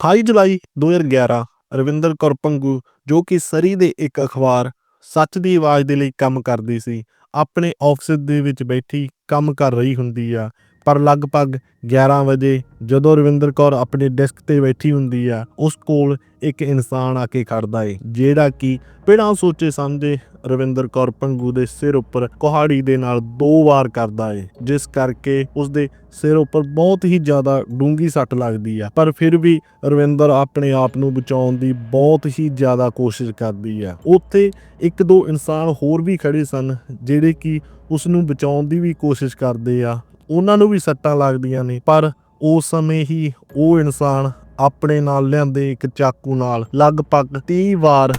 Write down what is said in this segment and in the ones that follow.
28 ਜੁਲਾਈ 2011 ਰਵਿੰਦਰ ਕੌਰ ਪੰਗੂ, ਜੋ ਕਿ ਸਰੀ ਦੇ ਇੱਕ ਅਖਬਾਰ, ਸੱਚ ਦੀ ਆਵਾਜ਼ ਦੇ ਲਈ ਕੰਮ ਕਰਦੀ ਸੀ, ਆਪਣੇ ਆਫਿਸ ਦੇ ਵਿੱਚ ਬੈਠੀ ਕੰਮ ਕਰ ਰਹੀ ਹੁੰਦੀ ਆ। ਪਰ ਲਗਭਗ 11 ਵਜੇ ਜਦੋਂ ਰਵਿੰਦਰ ਕੌਰ ਆਪਣੇ ਡੈਸਕ ਤੇ ਬੈਠੀ ਹੁੰਦੀ ਆ, ਉਸ ਕੋਲ ਇੱਕ ਇਨਸਾਨ ਆ ਕੇ ਖੜਦਾ ਏ, ਜਿਹੜਾ ਕਿ ਬਿਨਾਂ ਸੋਚੇ ਸਮਝੇ ਰਵਿੰਦਰ ਕੌਰ ਪੰਗੂ ਦੇ ਸਿਰ ਉੱਪਰ ਕੁਹਾੜੀ ਦੇ ਨਾਲ ਦੋ ਵਾਰ ਕਰਦਾ ਏ, ਜਿਸ ਕਰਕੇ ਉਸ ਦੇ ਸਿਰ ਉੱਪਰ ਬਹੁਤ ਹੀ ਜ਼ਿਆਦਾ ਡੂੰਗੀ ਸੱਟ ਲੱਗਦੀ ਆ। ਪਰ ਫਿਰ ਵੀ ਰਵਿੰਦਰ ਆਪਣੇ ਆਪ ਨੂੰ ਬਚਾਉਣ ਦੀ ਬਹੁਤ ਹੀ ਜ਼ਿਆਦਾ ਕੋਸ਼ਿਸ਼ ਕਰਦੀ ਆ। ਉੱਥੇ ਇੱਕ ਦੋ ਇਨਸਾਨ ਹੋਰ ਵੀ ਖੜੇ ਸਨ, ਜਿਹੜੇ ਕਿ ਉਸ ਨੂੰ ਬਚਾਉਣ ਦੀ ਵੀ ਕੋਸ਼ਿਸ਼ ਕਰਦੇ ਆ। ਉਹਨਾਂ ਨੂੰ ਵੀ ਸੱਟਾਂ ਲੱਗਦੀਆਂ ਨੇ, ਪਰ ਉਸ ਸਮੇਂ ਹੀ ਉਹ ਇਨਸਾਨ ਆਪਣੇ ਨਾਲ ਲਿਆਂਦੇ ਇੱਕ ਚਾਕੂ ਨਾਲ ਲਗਭਗ 30 ਵਾਰ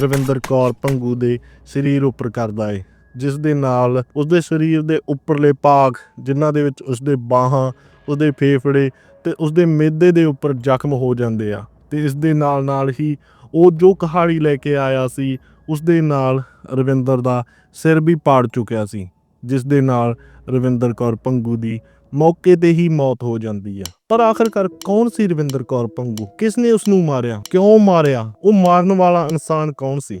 ਰਵਿੰਦਰ ਕੌਰ ਪੰਗੂ ਦੇ ਸਰੀਰ ਉੱਪਰ ਕਰਦਾ ਏ, ਜਿਸ ਦੇ ਨਾਲ ਉਸਦੇ ਸਰੀਰ ਦੇ ਉੱਪਰਲੇ ਭਾਗ ਜਿਨ੍ਹਾਂ ਦੇ ਵਿੱਚ ਉਸਦੇ ਬਾਹਾਂ, ਉਸਦੇ ਫੇਫੜੇ ਤੇ ਉਸਦੇ ਮੇਦੇ ਦੇ ਉੱਪਰ ਜ਼ਖਮ ਹੋ ਜਾਂਦੇ ਆ ਤੇ ਇਸ ਦੇ ਨਾਲ ਨਾਲ ਹੀ ਉਹ ਜੋ ਕਹਾੜੀ ਲੈ ਕੇ ਆਇਆ ਸੀ ਉਸ ਦੇ ਨਾਲ ਰਵਿੰਦਰ ਦਾ ਸਿਰ ਵੀ ਪਾੜ ਚੁੱਕਿਆ ਸੀ। ਜਿਸ ਦੇ ਨਾਲ ਰਵਿੰਦਰ ਕੌਰ ਪੰਗੂ ਦੀ ਮੌਕੇ ਤੇ ਹੀ ਮੌਤ ਹੋ ਜਾਂਦੀ ਆ। ਪਰ ਆਖਰਕਾਰ ਕੌਣ ਸੀ ਰਵਿੰਦਰ ਕੌਰ ਪੰਗੂ? ਕਿਸ ਨੇ ਉਸ ਨੂੰ ਮਾਰਿਆ? ਕਿਉਂ ਮਾਰਿਆ? ਉਹ ਮਾਰਨ ਵਾਲਾ ਇਨਸਾਨ ਕੌਣ ਸੀ?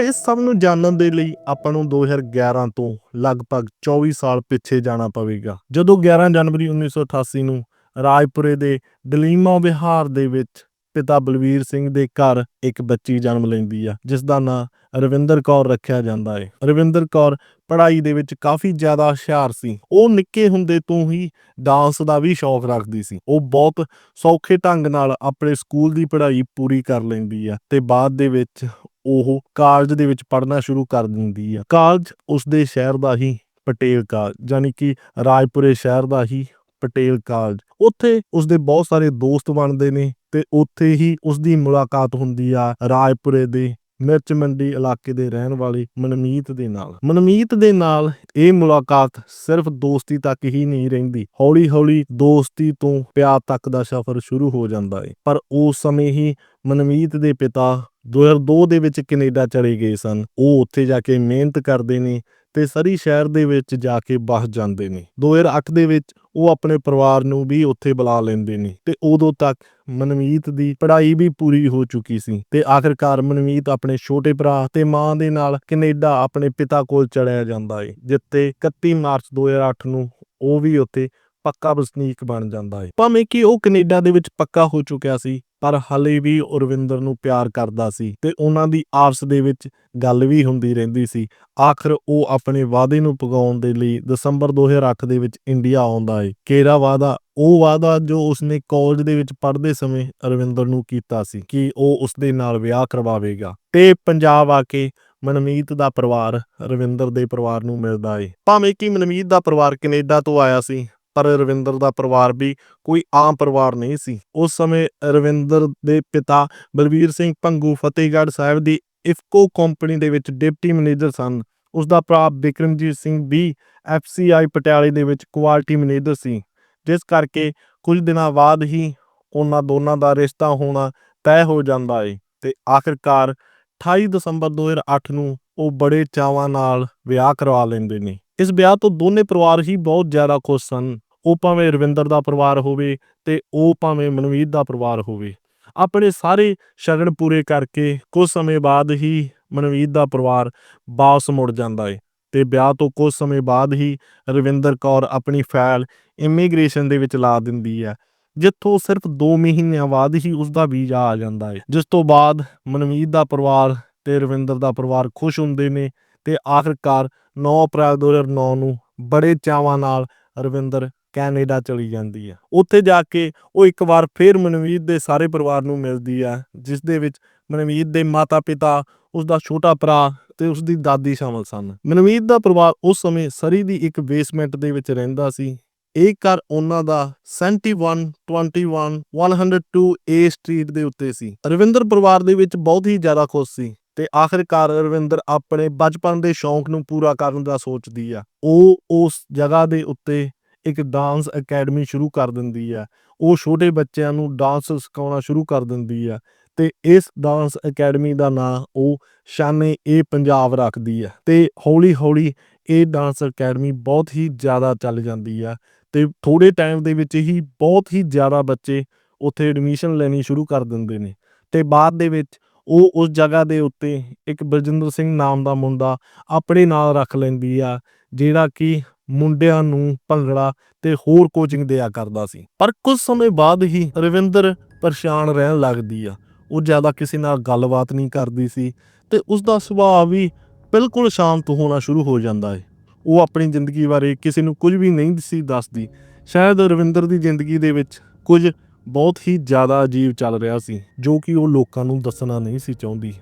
ਇਸ ਸਭ ਨੂੰ ਜਾਣਨ ਦੇ ਲਈ ਆਪਾਂ ਨੂੰ 2011 ਤੋਂ ਲਗਭਗ 24 ਸਾਲ ਪਿੱਛੇ ਜਾਣਾ ਪਵੇਗਾ। ਜਦੋਂ 11 ਜਨਵਰੀ 1988 ਨੂੰ ਰਾਜਪੁਰੇ ਦੇ ਦਲੀਮਾ ਵਿਹਾਰ ਦੇ ਵਿੱਚ ਪਿਤਾ ਬਲਵੀਰ ਸਿੰਘ ਦੇ ਘਰ ਇੱਕ ਬੱਚੀ ਜਨਮ ਲੈਂਦੀ ਆ, ਜਿਸ ਦਾ ਨਾਂ ਰਵਿੰਦਰ ਕੌਰ ਰੱਖਿਆ ਜਾਂਦਾ ਹੈ ਰਵਿੰਦਰ ਕੌਰ ਪੜ੍ਹਾਈ ਦੇ ਵਿੱਚ ਕਾਫੀ ਜ਼ਿਆਦਾ ਹੁਸ਼ਿਆਰ ਸੀ। ਉਹ ਨਿੱਕੇ ਹੁੰਦੇ ਤੋਂ ਹੀ ਡਾਂਸ ਦਾ ਵੀ ਸ਼ੌਕ ਰੱਖਦੀ ਸੀ। ਉਹ ਬਹੁਤ ਸੌਖੇ ਢੰਗ ਨਾਲ ਆਪਣੇ ਸਕੂਲ ਦੀ ਪੜ੍ਹਾਈ ਪੂਰੀ ਕਰ ਲੈਂਦੀ ਆ ਤੇ ਬਾਅਦ ਦੇ ਵਿੱਚ ਉਹ ਕਾਲਜ ਦੇ ਵਿੱਚ ਪੜ੍ਹਨਾ ਸ਼ੁਰੂ ਕਰ ਦਿੰਦੀ ਆ। ਕਾਲਜ ਉਸਦੇ ਸ਼ਹਿਰ ਦਾ ਹੀ ਪਟੇਲ ਕਾਲਜ ਯਾਨੀ ਕਿ ਰਾਜਪੁਰੇ ਸ਼ਹਿਰ ਦਾ ਹੀ ਪਟੇਲ ਕਾਲਜ। ਉੱਥੇ ਉਸਦੇ ਬਹੁਤ ਸਾਰੇ ਦੋਸਤ ਬਣਦੇ ਨੇ। ਤੇ ਉੱਥੇ ਹੀ ਉਸਦੀ ਮੁਲਾਕਾਤ ਹੁੰਦੀ ਆ ਰਾਜਪੁਰੇ ਦੇ ਮਿਰਚ ਮੰਡੀ ਇਲਾਕੇ ਦੇ ਰਹਿਣ ਵਾਲੇ ਮਨਮੀਤ ਦੇ ਨਾਲ। ਮਨਮੀਤ ਦੇ ਨਾਲ ਇਹ ਮੁਲਾਕਾਤ ਸਿਰਫ ਦੋਸਤੀ ਤੱਕ ਹੀ ਨਹੀਂ ਰਹਿੰਦੀ, ਹੌਲੀ-ਹੌਲੀ ਦੋਸਤੀ ਤੋਂ ਪਿਆਰ ਤੱਕ ਦਾ ਸਫ਼ਰ ਸ਼ੁਰੂ ਹੋ ਜਾਂਦਾ ਹੈ ਪਰ ਉਸ ਸਮੇਂ ਹੀ ਮਨਮੀਤ ਦੇ ਪਿਤਾ 2002 ਦੇ ਵਿੱਚ ਕੈਨੇਡਾ ਚਲੇ ਗਏ ਸਨ। ਉਹ ਉੱਥੇ ਜਾ ਕੇ ਮਿਹਨਤ ਕਰਦੇ ਨੇ ਤੇ ਸਰੀ ਸ਼ਹਿਰ ਦੇ ਵਿੱਚ ਜਾ ਕੇ ਬਸ ਜਾਂਦੇ ਨੇ। 2008 ਦੇ ਵਿੱਚ ਉਹ ਆਪਣੇ ਪਰਿਵਾਰ ਨੂੰ ਵੀ ਉੱਥੇ ਬੁਲਾ ਲੈਂਦੇ ਨੇ। ਤੇ ਉਦੋਂ ਤੱਕ ਮਨਮੀਤ ਦੀ ਪੜ੍ਹਾਈ ਵੀ ਪੂਰੀ ਹੋ ਚੁੱਕੀ ਸੀ। ਤੇ ਆਖਰਕਾਰ ਮਨਮੀਤ ਆਪਣੇ ਛੋਟੇ ਭਰਾ ਤੇ ਮਾਂ ਦੇ ਨਾਲ ਕੈਨੇਡਾ ਆਪਣੇ ਪਿਤਾ ਕੋਲ ਚਲਿਆ ਜਾਂਦਾ ਹੈ ਜਿੱਥੇ 31 ਮਾਰਚ 2008 ਨੂੰ ਉਹ ਵੀ ਉੱਥੇ ਪੱਕਾ ਵਸਨੀਕ ਬਣ ਜਾਂਦਾ ਹੈ ਭਾਵੇਂ ਕਿ ਉਹ ਕੈਨੇਡਾ ਦੇ ਵਿੱਚ ਪੱਕਾ ਹੋ ਚੁੱਕਿਆ ਸੀ ਪਰ ਹਲੇ ਵੀ ਉਹ ਰਵਿੰਦਰ ਨੂੰ ਪਿਆਰ ਕਰਦਾ ਸੀ ਤੇ ਉਹਨਾਂ ਦੀ ਆਪਸ ਦੇ ਵਿੱਚ ਗੱਲ ਵੀ ਹੁੰਦੀ ਰਹਿੰਦੀ ਸੀ। ਆਖਰ ਉਹ ਆਪਣੇ ਵਾਅਦੇ ਨੂੰ ਪੁਗਾਉਣ ਦੇ ਲਈ ਦਸੰਬਰ 2008 ਦੇ ਵਿੱਚ ਇੰਡੀਆ ਆਉਂਦਾ ਹੈ ਕਿਹੜਾ ਵਾਅਦਾ? ਉਹ ਵਾਅਦਾ ਜੋ ਉਸਨੇ ਕਾਲਜ ਦੇ ਵਿੱਚ ਪੜ੍ਹਦੇ ਸਮੇਂ ਰਵਿੰਦਰ ਨੂੰ ਕੀਤਾ ਸੀ ਕਿ ਉਹ ਉਸ ਦੇ ਨਾਲ ਵਿਆਹ ਕਰਵਾਵੇਗਾ। ਤੇ ਪੰਜਾਬ ਆ ਕੇ ਮਨਮੀਤ ਦਾ ਪਰਿਵਾਰ ਰਵਿੰਦਰ ਦੇ ਪਰਿਵਾਰ ਨੂੰ ਮਿਲਦਾ ਏ। ਭਾਵੇਂ ਕਿ ਮਨਮੀਤ ਦਾ ਪਰਿਵਾਰ ਕੈਨੇਡਾ ਤੋਂ ਆਇਆ ਸੀ ਪਰ ਰਵਿੰਦਰ ਦਾ ਪਰਿਵਾਰ ਵੀ ਕੋਈ ਆਮ ਪਰਿਵਾਰ ਨਹੀਂ ਸੀ। ਉਸ ਸਮੇਂ ਰਵਿੰਦਰ ਦੇ ਪਿਤਾ ਬਲਬੀਰ ਸਿੰਘ ਪੰਗੂ ਫਤਿਹਗੜ੍ਹ ਸਾਹਿਬ ਦੀ ਇਫਕੋ ਕੰਪਨੀ ਦੇ ਵਿੱਚ ਡਿਪਟੀ ਮੈਨੇਜਰ ਸਨ। ਉਸ ਦਾ ਭਰਾ ਬਿਕਰਮਜੀਤ ਸਿੰਘ ਵੀ ਐਫਸੀਆਈ ਪਟਿਆਲੇ ਦੇ ਵਿੱਚ ਕੁਆਲਿਟੀ ਮੈਨੇਜਰ ਸੀ। ਜਿਸ ਕਰਕੇ ਕੁਝ ਦਿਨਾਂ ਬਾਅਦ ਹੀ ਉਹਨਾਂ ਦੋਨਾਂ ਦਾ ਰਿਸ਼ਤਾ ਹੋਣਾ ਤੈਅ ਹੋ ਜਾਂਦਾ ਏ ਤੇ ਆਖਿਰਕਾਰ 28 ਦਸੰਬਰ 2008 ਨੂੰ ਉਹ ਬੜੇ ਚਾਵਾਂ ਨਾਲ ਵਿਆਹ ਕਰਵਾ ਲੈਂਦੇ ਨੇ। ਇਸ ਵਿਆਹ ਤੋਂ ਦੋਨੇ ਪਰਿਵਾਰ ਹੀ ਬਹੁਤ ਜ਼ਿਆਦਾ ਖੁਸ਼ ਸਨ। ਉਹ ਭਾਵੇਂ ਰਵਿੰਦਰ ਦਾ ਪਰਿਵਾਰ ਹੋਵੇ ਤੇ ਉਹ ਭਾਵੇਂ ਮਨਵੀਰ ਦਾ ਪਰਿਵਾਰ ਹੋਵੇ। ਆਪਣੇ ਸਾਰੇ ਸ਼ਗਨ ਪੂਰੇ ਕਰਕੇ ਕੁਝ ਸਮੇਂ ਬਾਅਦ ਹੀ ਮਨਵੀਰ ਦਾ ਪਰਿਵਾਰ ਵਾਪਸ ਮੁੜ ਜਾਂਦਾ ਏ ਤੇ ਵਿਆਹ ਤੋਂ ਕੁਝ ਸਮੇਂ ਬਾਅਦ ਹੀ ਰਵਿੰਦਰ ਕੌਰ ਆਪਣੀ ਫਾਈਲ ਇਮੀਗ੍ਰੇਸ਼ਨ ਦੇ ਵਿੱਚ ਲਾ ਦਿੰਦੀ ਹੈ, ਜਿੱਥੋਂ ਸਿਰਫ 2 ਮਹੀਨਿਆਂ ਬਾਅਦ ਹੀ ਉਸ ਦਾ ਵੀਜ਼ਾ ਆ ਜਾਂਦਾ ਹੈ ਜਿਸ ਤੋਂ ਬਾਅਦ ਮਨਮੀਤ ਦਾ ਪਰਿਵਾਰ ਤੇ ਰਵਿੰਦਰ ਦਾ ਪਰਿਵਾਰ ਖੁਸ਼ ਹੁੰਦੇ ਨੇ ਤੇ ਆਖਰਕਾਰ 9 ਅਪ੍ਰੈਲ 2009 ਨੂੰ ਬੜੇ ਚਾਵਾਂ ਨਾਲ ਰਵਿੰਦਰ ਕੈਨੇਡਾ ਚਲੀ ਜਾਂਦੀ ਹੈ। ਉੱਥੇ ਜਾ ਕੇ ਉਹ ਇੱਕ ਵਾਰ ਫਿਰ ਮਨਮੀਤ ਦੇ ਸਾਰੇ ਪਰਿਵਾਰ ਨੂੰ ਮਿਲਦੀ ਹੈ, ਜਿਸ ਦੇ ਵਿੱਚ ਮਨਮੀਤ ਦੇ ਮਾਤਾ-ਪਿਤਾ, ਉਸ ਦਾ ਛੋਟਾ ਭਰਾ ਤੇ ਉਸ ਦੀ ਦਾਦੀ ਸ਼ਾਮਲ ਸਨ। ਮਨਮੀਤ ਦਾ ਪਰਿਵਾਰ ਉਸ ਸਮੇਂ ਸਰੀ ਦੀ ਇੱਕ ਬੇਸਮੈਂਟ ਦੇ ਵਿੱਚ ਰਹਿੰਦਾ ਸੀ। ਇਹ ਘਰ ਉਹਨਾਂ ਦਾ 7121 102 ਏ ਸਟਰੀਟ ਦੇ ਉੱਤੇ ਸੀ। ਰਵਿੰਦਰ ਪਰਿਵਾਰ ਦੇ ਵਿੱਚ ਬਹੁਤ ਹੀ ਜ਼ਿਆਦਾ ਖੁਸ਼ ਸੀ। ਤੇ ਆਖਿਰਕਾਰ ਰਵਿੰਦਰ ਆਪਣੇ ਬਚਪਨ ਦੇ ਸ਼ੌਂਕ ਨੂੰ ਪੂਰਾ ਕਰਨ ਦਾ ਸੋਚਦੀ ਆ। ਉਹ ਉਸ ਜਗ੍ਹਾ ਦੇ ਉੱਤੇ ਇੱਕ ਡਾਂਸ ਅਕੈਡਮੀ ਸ਼ੁਰੂ ਕਰ ਦਿੰਦੀ ਆ। ਉਹ ਛੋਟੇ ਬੱਚਿਆਂ ਨੂੰ ਡਾਂਸ ਸਿਖਾਉਣਾ ਸ਼ੁਰੂ ਕਰ ਦਿੰਦੀ ਆ ਤੇ ਇਸ ਡਾਂਸ ਅਕੈਡਮੀ ਦਾ ਨਾਂ ਉਹ ਸ਼ਾਨੇ ਇਹ ਪੰਜਾਬ ਰੱਖਦੀ ਆ ਤੇ ਹੌਲੀ ਹੌਲੀ ਇਹ ਡਾਂਸ ਅਕੈਡਮੀ ਬਹੁਤ ਹੀ ਜ਼ਿਆਦਾ ਚੱਲ ਜਾਂਦੀ ਆ ਤੇ ਥੋੜੇ ਟਾਈਮ ਦੇ ਵਿੱਚ ਹੀ ਬਹੁਤ ਹੀ ਜ਼ਿਆਦਾ ਬੱਚੇ ਉੱਥੇ ਐਡਮਿਸ਼ਨ ਲੈਣੀ ਸ਼ੁਰੂ ਕਰ ਦਿੰਦੇ ਨੇ। ਤੇ ਬਾਅਦ ਦੇ ਵਿੱਚ ਉਹ ਉਸ ਜਗ੍ਹਾ ਦੇ ਉੱਤੇ ਇੱਕ ਬਲਜਿੰਦਰ ਸਿੰਘ ਨਾਮ ਦਾ ਮੁੰਡਾ ਆਪਣੇ ਨਾਲ ਰੱਖ ਲੈਂਦੀ ਆ, ਜਿਹੜਾ ਕਿ ਮੁੰਡਿਆਂ ਨੂੰ ਭੰਗੜਾ ਤੇ ਹੋਰ ਕੋਚਿੰਗ ਦਿਆ ਕਰਦਾ ਸੀ। ਪਰ ਕੁਝ ਸਮੇਂ ਬਾਅਦ ਹੀ ਰਵਿੰਦਰ ਪਰੇਸ਼ਾਨ ਰਹਿਣ ਲੱਗਦੀ ਆ। ਉਹ ਜ਼ਿਆਦਾ ਕਿਸੇ ਨਾਲ ਗੱਲਬਾਤ ਨਹੀਂ ਕਰਦੀ ਸੀ ਤੇ ਉਸ ਦਾ ਸੁਭਾਅ ਵੀ ਬਿਲਕੁਲ ਸ਼ਾਂਤ ਹੋਣਾ ਸ਼ੁਰੂ ਹੋ ਜਾਂਦਾ ਹੈ ਉਹ ਆਪਣੀ ਜ਼ਿੰਦਗੀ ਬਾਰੇ ਕਿਸੇ ਨੂੰ ਕੁਝ ਵੀ ਨਹੀਂ ਸੀ ਦੱਸਦੀ। ਸ਼ਾਇਦ ਰਵਿੰਦਰ ਦੀ ਜ਼ਿੰਦਗੀ ਦੇ ਵਿੱਚ ਕੁਝ ਬਹੁਤ ਹੀ ਜ਼ਿਆਦਾ ਅਜੀਬ ਚੱਲ ਰਿਹਾ ਸੀ, ਜੋ ਕਿ ਉਹ ਲੋਕਾਂ ਨੂੰ ਦੱਸਣਾ ਨਹੀਂ ਸੀ ਚਾਹੁੰਦੀ।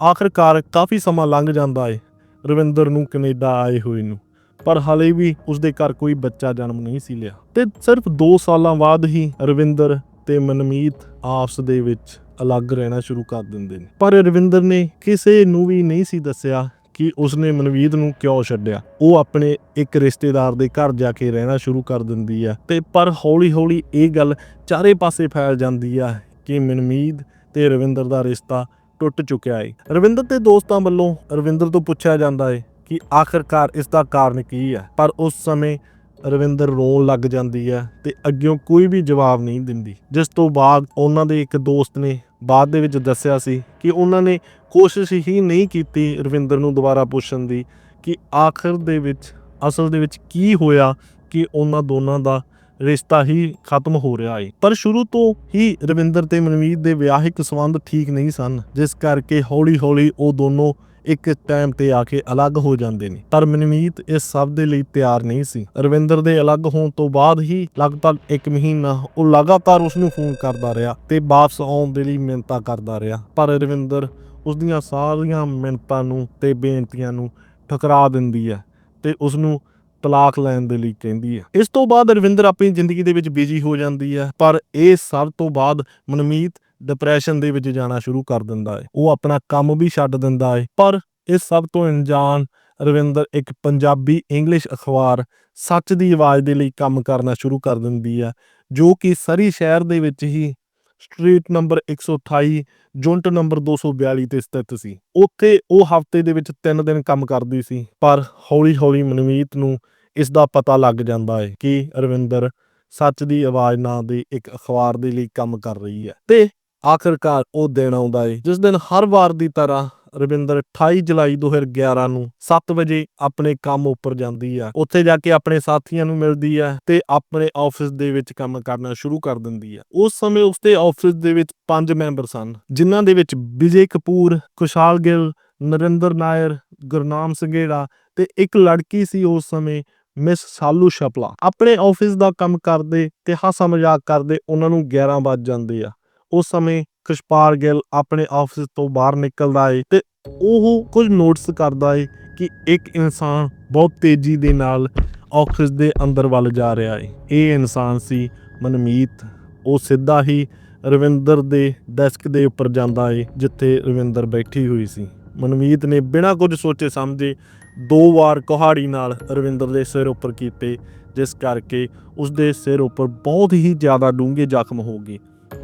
ਆਖਰਕਾਰ ਕਾਫੀ ਸਮਾਂ ਲੰਘ ਜਾਂਦਾ ਏ, ਰਵਿੰਦਰ ਨੂੰ ਕੈਨੇਡਾ ਆਏ ਹੋਏ ਨੂੰ, ਪਰ ਹਲੇ ਵੀ ਉਸਦੇ ਘਰ ਕੋਈ ਬੱਚਾ ਜਨਮ ਨਹੀਂ ਸੀ ਲਿਆ। ਤੇ ਸਿਰਫ 2 ਸਾਲਾਂ ਬਾਅਦ ਹੀ ਰਵਿੰਦਰ ਤੇ ਮਨਮੀਤ ਆਪਸ ਦੇ ਵਿੱਚ ਅਲੱਗ ਰਹਿਣਾ ਸ਼ੁਰੂ ਕਰ ਦਿੰਦੇ ਨੇ। ਪਰ ਰਵਿੰਦਰ ਨੇ ਕਿਸੇ ਨੂੰ ਵੀ ਨਹੀਂ ਸੀ ਦੱਸਿਆ ਕਿ ਉਸਨੇ ਮਨਮੀਤ ਨੂੰ ਕਿਉਂ ਛੱਡਿਆ? ਉਹ ਆਪਣੇ ਇੱਕ ਰਿਸ਼ਤੇਦਾਰ ਦੇ ਘਰ ਜਾ ਕੇ ਰਹਿਣਾ ਸ਼ੁਰੂ ਕਰ ਦਿੰਦੀ ਆ ਤੇ ਪਰ ਹੌਲੀ-ਹੌਲੀ ਇਹ ਗੱਲ ਚਾਰੇ ਪਾਸੇ ਫੈਲ ਜਾਂਦੀ ਆ ਕਿ ਮਨਮੀਤ ਤੇ ਰਵਿੰਦਰ ਦਾ ਰਿਸ਼ਤਾ ਟੁੱਟ ਚੁੱਕਿਆ ਹੈ ਰਵਿੰਦਰ ਦੇ ਦੋਸਤਾਂ ਵੱਲੋਂ ਰਵਿੰਦਰ ਤੋਂ ਪੁੱਛਿਆ ਜਾਂਦਾ ਹੈ ਕਿ ਆਖਰਕਾਰ ਇਸ ਦਾ ਕਾਰਨ ਕੀ ਹੈ ਪਰ ਉਸ ਸਮੇਂ ਰਵਿੰਦਰ ਰੋਣ ਲੱਗ ਜਾਂਦੀ ਹੈ ਤੇ ਅੱਗਿਓਂ ਕੋਈ ਵੀ ਜਵਾਬ ਨਹੀਂ ਦਿੰਦੀ। ਜਿਸ ਤੋਂ ਬਾਅਦ ਉਹਨਾਂ ਦੇ ਇੱਕ ਦੋਸਤ ਨੇ ਬਾਅਦ ਦੇ ਵਿੱਚ ਦੱਸਿਆ ਸੀ ਕਿ ਉਹਨਾਂ ਨੇ ਕੋਸ਼ਿਸ਼ ਹੀ ਨਹੀਂ ਕੀਤੀ ਰਵਿੰਦਰ ਨੂੰ ਦੁਬਾਰਾ ਪੁੱਛਣ ਦੀ ਕਿ ਆਖਰ ਦੇ ਵਿੱਚ, ਅਸਲ ਦੇ ਵਿੱਚ ਕੀ ਹੋਇਆ ਕਿ ਉਹਨਾਂ ਦੋਨਾਂ ਦਾ ਰਿਸ਼ਤਾ ਹੀ ਖਤਮ ਹੋ ਰਿਹਾ ਹੈ ਪਰ ਸ਼ੁਰੂ ਤੋਂ ਹੀ ਰਵਿੰਦਰ ਤੇ ਮਨਮੀਤ ਦੇ ਵਿਆਹਿਕ ਸੰਬੰਧ ਠੀਕ ਨਹੀਂ ਸਨ, ਜਿਸ ਕਰਕੇ ਹੌਲੀ-ਹੌਲੀ ਉਹ ਦੋਨੋਂ ਇੱਕ ਟਾਈਮ ਤੇ ਆ ਕੇ ਅਲੱਗ ਹੋ ਜਾਂਦੇ ਨੇ। ਪਰ ਮਨਮੀਤ ਇਸ ਸਭ ਦੇ ਲਈ ਤਿਆਰ ਨਹੀਂ ਸੀ। ਰਵਿੰਦਰ ਦੇ ਅਲੱਗ ਹੋਣ ਤੋਂ ਬਾਅਦ ਹੀ ਲਗਭਗ 1 ਮਹੀਨਾ ਉਹ ਲਗਾਤਾਰ ਉਸ ਨੂੰ ਫੋਨ ਕਰਦਾ ਰਿਹਾ ਤੇ ਵਾਪਸ ਆਉਣ ਦੇ ਲਈ ਮਿਹਨਤਾਂ ਕਰਦਾ ਰਿਹਾ। ਪਰ ਰਵਿੰਦਰ ਉਸ ਦੀਆਂ ਸਾਰੀਆਂ ਮਿਹਨਤਾਂ ਨੂੰ ਤੇ ਬੇਨਤੀਆਂ ਨੂੰ ਠੁਕਰਾ ਦਿੰਦੀ ਹੈ ਤੇ ਉਸ ਨੂੰ ਤਲਾਕ ਲੈਣ ਦੇ ਲਈ ਕਹਿੰਦੀ ਹੈ। ਇਸ ਤੋਂ ਬਾਅਦ ਰਵਿੰਦਰ ਆਪਣੀ ਜ਼ਿੰਦਗੀ ਦੇ ਵਿੱਚ ਬਿਜ਼ੀ ਹੋ ਜਾਂਦੀ ਹੈ। ਪਰ ਇਹ ਸਭ ਤੋਂ ਬਾਅਦ ਮਨਮੀਤ ਡਿਪਰੈਸ਼ਨ ਦੇ ਵਿੱਚ ਜਾਣਾ ਸ਼ੁਰੂ ਕਰ ਦਿੰਦਾ ਹੈ। ਉਹ ਆਪਣਾ ਕੰਮ ਵੀ ਛੱਡ ਦਿੰਦਾ ਹੈ। ਪਰ ਇਸ ਸਭ ਤੋਂ ਅਣਜਾਣ ਰਵਿੰਦਰ ਇੱਕ ਪੰਜਾਬੀ ਇੰਗਲਿਸ਼ ਅਖਬਾਰ ਸੱਚ ਦੀ ਆਵਾਜ਼ ਦੇ ਲਈ ਕੰਮ ਕਰਨਾ ਸ਼ੁਰੂ ਕਰ ਦਿੰਦੀ ਹੈ, ਜੋ ਕਿ ਸਰੀ ਸ਼ਹਿਰ ਦੇ ਵਿੱਚ ਹੀ ਸਟਰੀਟ ਨੰਬਰ 128 ਜੁੰਟ ਨੰਬਰ 242 ਤੇ ਸਥਿਤ ਸੀ। ਉੱਥੇ ਉਹ ਹਫ਼ਤੇ ਦੇ ਵਿੱਚ 3 ਦਿਨ ਕੰਮ ਕਰਦੀ ਸੀ, ਪਰ ਹੌਲੀ-ਹੌਲੀ ਮਨਮੀਤ ਨੂੰ ਇਸ ਦਾ ਪਤਾ ਲੱਗ ਜਾਂਦਾ ਹੈ ਕਿ ਰਵਿੰਦਰ ਸੱਚ ਦੀ ਆਵਾਜ਼ ਨਾਂ ਦੇ ਇੱਕ ਅਖਬਾਰ ਦੇ ਲਈ ਕੰਮ ਕਰ ਰਹੀ ਹੈ। ਤੇ ਆਖਰਕਾਰ ਉਹ ਦਿਨ ਆਉਂਦਾ ਏ, ਜਿਸ ਦਿਨ ਹਰ ਵਾਰ ਦੀ ਤਰ੍ਹਾਂ ਰਵਿੰਦਰ 28 ਜੁਲਾਈ 2011 ਨੂੰ 7 ਵਜੇ ਆਪਣੇ ਕੰਮ ਉੱਪਰ ਜਾਂਦੀ ਆ। ਉੱਥੇ ਜਾ ਕੇ ਆਪਣੇ ਸਾਥੀਆਂ ਨੂੰ ਮਿਲਦੀ ਆ ਤੇ ਆਪਣੇ ਆਫਿਸ ਦੇ ਵਿੱਚ ਕੰਮ ਕਰਨਾ ਸ਼ੁਰੂ ਕਰ ਦਿੰਦੀ ਆ। ਉਸ ਸਮੇਂ ਉਸਦੇ ਆਫਿਸ ਦੇ ਵਿੱਚ ਪੰਜ ਮੈਂਬਰ ਸਨ, ਜਿਨ੍ਹਾਂ ਦੇ ਵਿੱਚ ਵਿਜੇ ਕਪੂਰ ਖੁਸ਼ਾਲ ਗਿੱਲ, ਨਰਿੰਦਰ ਨਾਇਰ, ਗੁਰਨਾਮ ਸੰਘੇੜਾ ਤੇ ਇੱਕ ਲੜਕੀ ਸੀ ਉਸ ਸਮੇਂ, ਮਿਸ ਸਾਲੂ ਸ਼ਪਲਾ। ਆਪਣੇ ਆਫਿਸ ਦਾ ਕੰਮ ਕਰਦੇ ਤੇ ਹਾਸਾ ਮਜ਼ਾਕ ਕਰਦੇ ਉਹਨਾਂ ਨੂੰ 11 ਵੱਜ ਜਾਂਦੇ ਆ। ਉਸ ਸਮੇਂ ਕਸ਼ਪਾਲ ਗਿੱਲ ਆਪਣੇ ਆਫਿਸ ਤੋਂ ਬਾਹਰ ਨਿਕਲਦਾ ਏ ਤੇ ਉਹ ਕੁਝ ਨੋਟਿਸ ਕਰਦਾ ਏ ਕਿ ਇੱਕ ਇਨਸਾਨ ਬਹੁਤ ਤੇਜ਼ੀ ਦੇ ਨਾਲ ਆਫਿਸ ਦੇ ਅੰਦਰ ਵੱਲ ਜਾ ਰਿਹਾ ਏ। ਇਹ ਇਨਸਾਨ ਸੀ ਮਨਮੀਤ। ਉਹ ਸਿੱਧਾ ਹੀ ਰਵਿੰਦਰ ਦੇ ਡੈਸਕ ਦੇ ਉੱਪਰ ਜਾਂਦਾ ਏ, ਜਿੱਥੇ ਰਵਿੰਦਰ ਬੈਠੀ ਹੋਈ ਸੀ। ਮਨਮੀਤ ਨੇ ਬਿਨਾਂ ਕੁਝ ਸੋਚੇ ਸਮਝੇ ਦੋ ਵਾਰ ਕੁਹਾੜੀ ਨਾਲ ਰਵਿੰਦਰ ਦੇ ਸਿਰ ਉੱਪਰ ਕੀਤੇ, ਜਿਸ ਕਰਕੇ ਉਸ ਦੇ ਸਿਰ ਉੱਪਰ ਬਹੁਤ ਹੀ ਜ਼ਿਆਦਾ ਡੂੰਘੇ ਜ਼ਖਮ ਹੋ ਗਏ।